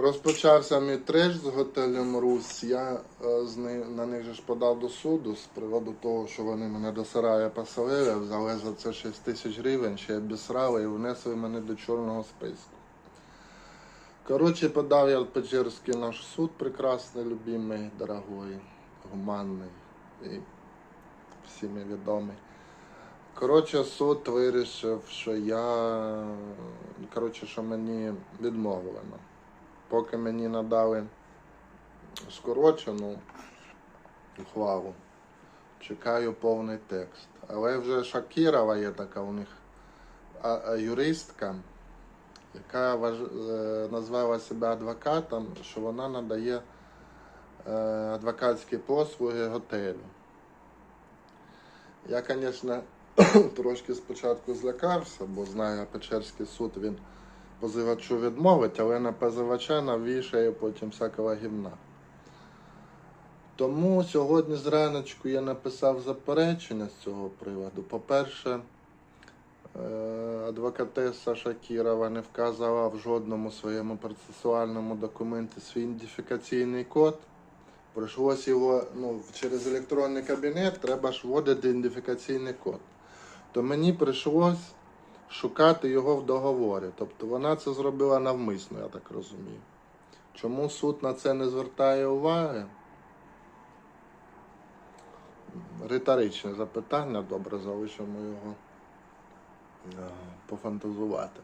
Розпочався мій треш з готелем Русь. Я е, з ни- на них же ж подав до суду з приводу того, що вони мене до сарая поселили, взяли за це 6 тисяч гривень, ще обісрали і внесли мене до чорного списку. Коротше, подав я Печерський наш суд, прекрасний, любимий, дорогой, гуманний і всіми відомий. Коротше, суд вирішив, що я. Коротше, що мені відмовлено. Поки мені надали скорочену ухвалу, чекаю повний текст. Але вже Шакірова є така у них юристка, яка е, назвала себе адвокатом, що вона надає е, адвокатські послуги готелю. Я, звісно, трошки спочатку злякався, бо знаю, Печерський суд він позивачу відмовить, але на позивача навішає потім всякого гімна. Тому сьогодні зраночку я написав заперечення з цього приводу. По-перше, е, адвокатеса Шакірова не вказала в жодному своєму процесуальному документі свій ідентифікаційний код. Прийшлось його ну, через електронний кабінет, треба ж вводити ідентифікаційний код. То мені прийшлось шукати його в договорі. Тобто вона це зробила навмисно, я так розумію. Чому суд на це не звертає уваги? Риторичне запитання, добре, залишимо його е, пофантазувати.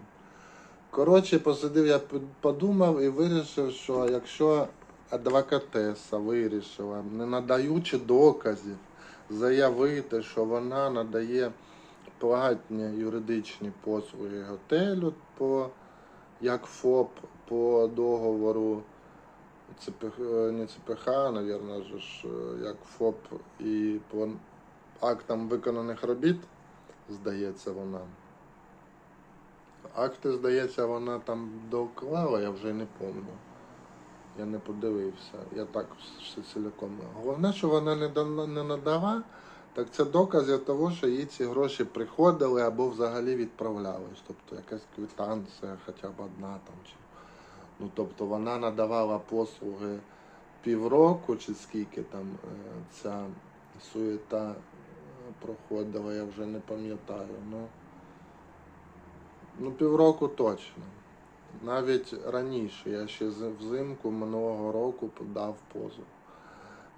Коротше, посидив, я подумав і вирішив, що якщо адвокатеса вирішила, не надаючи доказів, заявити, що вона надає платні юридичні послуги готелю по як ФОП по договору ЦПХ, е, не ЦПХ, навірно, ж, е, як ФОП і по актам виконаних робіт, здається, вона. Акти, здається, вона там доклала, я вже не пам'ятаю. Я не подивився. Я так все цілком. Головне, що вона не надала, так це докази того, що їй ці гроші приходили або взагалі відправлялись. Тобто якась квитанція, хоча б одна там. Чи... Ну, тобто вона надавала послуги півроку чи скільки там е, ця суєта е, проходила, я вже не пам'ятаю. Ну, ну півроку точно. Навіть раніше, я ще взимку минулого року подав позов.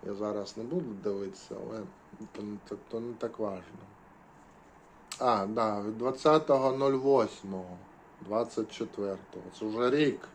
Я зараз не буду дивитися, але то, так- то не так важливо. А, да, від 20.08, 24. Це вже рік.